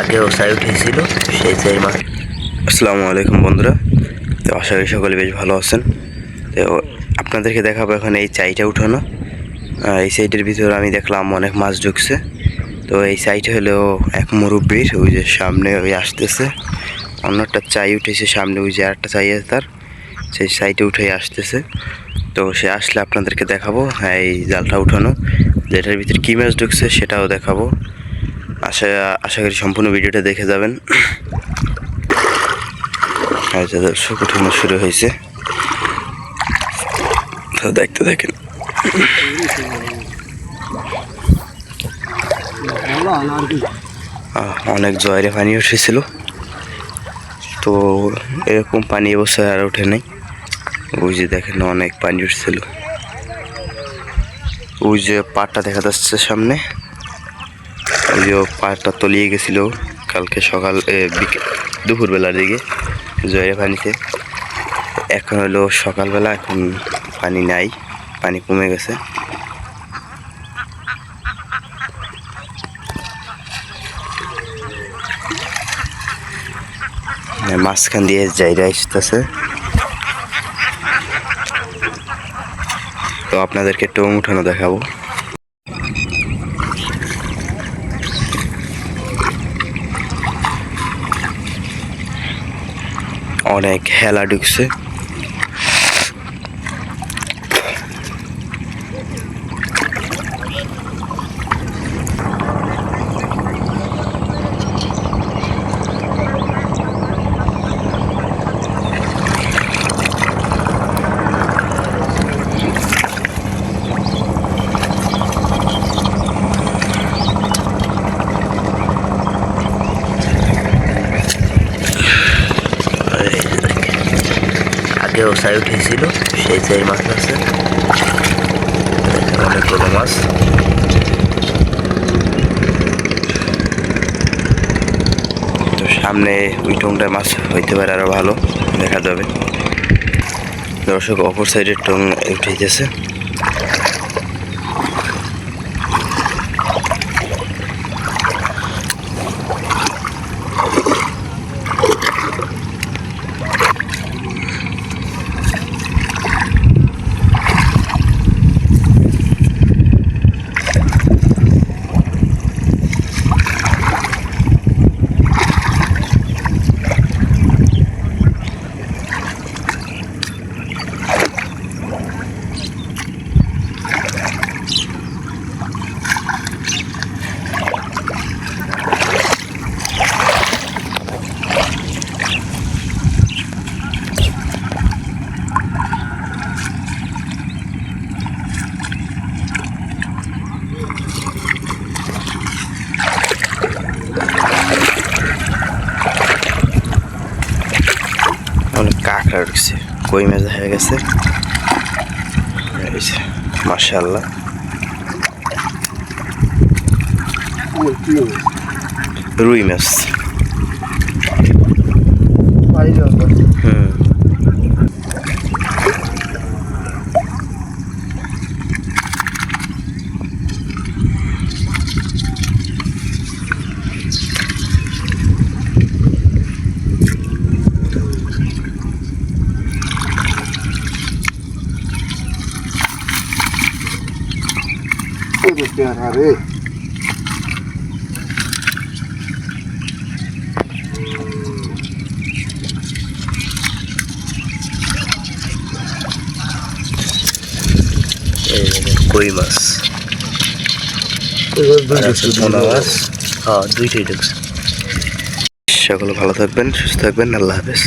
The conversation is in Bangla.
আগেও সেই মাছ আসসালামু আলাইকুম বন্ধুরা। তো আশা করি সকলে বেশ ভালো আছেন। তো আপনাদেরকে দেখাবো এখন এই চাইটা উঠানো। এই সাইডের ভিতরে আমি দেখলাম অনেক মাছ ঢুকছে। তো এই সাইড হলো এক মুরব্বীর, ওই যে সামনে ওই আসতেছে। অন্যটা চাই উঠেছে সামনে, ওই যে আরেকটা চাই আছে তার। সেই সাইডে উঠে আসতেছে। তো সে আসলে আপনাদেরকে দেখাবো হ্যাঁ এই জালটা উঠানো যেটার ভিতরে কী মাছ ঢুকছে সেটাও দেখাবো। আশা আশা করি সম্পূর্ণ ভিডিওটা দেখে যাবেন। আচ্ছা দর্শক, উঠানো শুরু হয়েছে। তো দেখতে দেখেন। অনেক জয়রে পানি উঠেছিল। তো এরকম পানি অবস্থায় আর ওঠে নাই। ওই যে দেখেন অনেক পানি উঠছিল ওই যে পাটটা দেখা যাচ্ছে সামনে। ওই যে পাটটা তলিয়ে গেছিল কালকে সকাল দুপুরবেলার দিকে জয়ের পানিতে। এখন হলো সকালবেলা, এখন পানি নাই, পানি কমে গেছে। মাঝখান দিয়ে জায়গা আসতেছে। তো আপনাদেরকে টোং উঠানো দেখাবো। অনেক হেলা ঢুকছে। আগেও চাই উঠেছিল সেই চাই মাছ আছে অনেক অনেকগুলো মাছ তো সামনে ওই টোংটা মাছ হইতে পারে আরও ভালো, দেখা যাবে। দর্শক, অপর সাইডের টং উঠে গেছে অনেক কাঁকড়া ঢুকছে কই মাছ হয়ে গেছে? মার্শাল্লাহ রুই মাছ। হুম। এই দেখেন কই মাছ? আর পোনা মাছ। হ্যাঁ দুইটাই ঢুকছে সকলে ভালো থাকবেন সুস্থ থাকবেন আল্লাহ হাফেজ।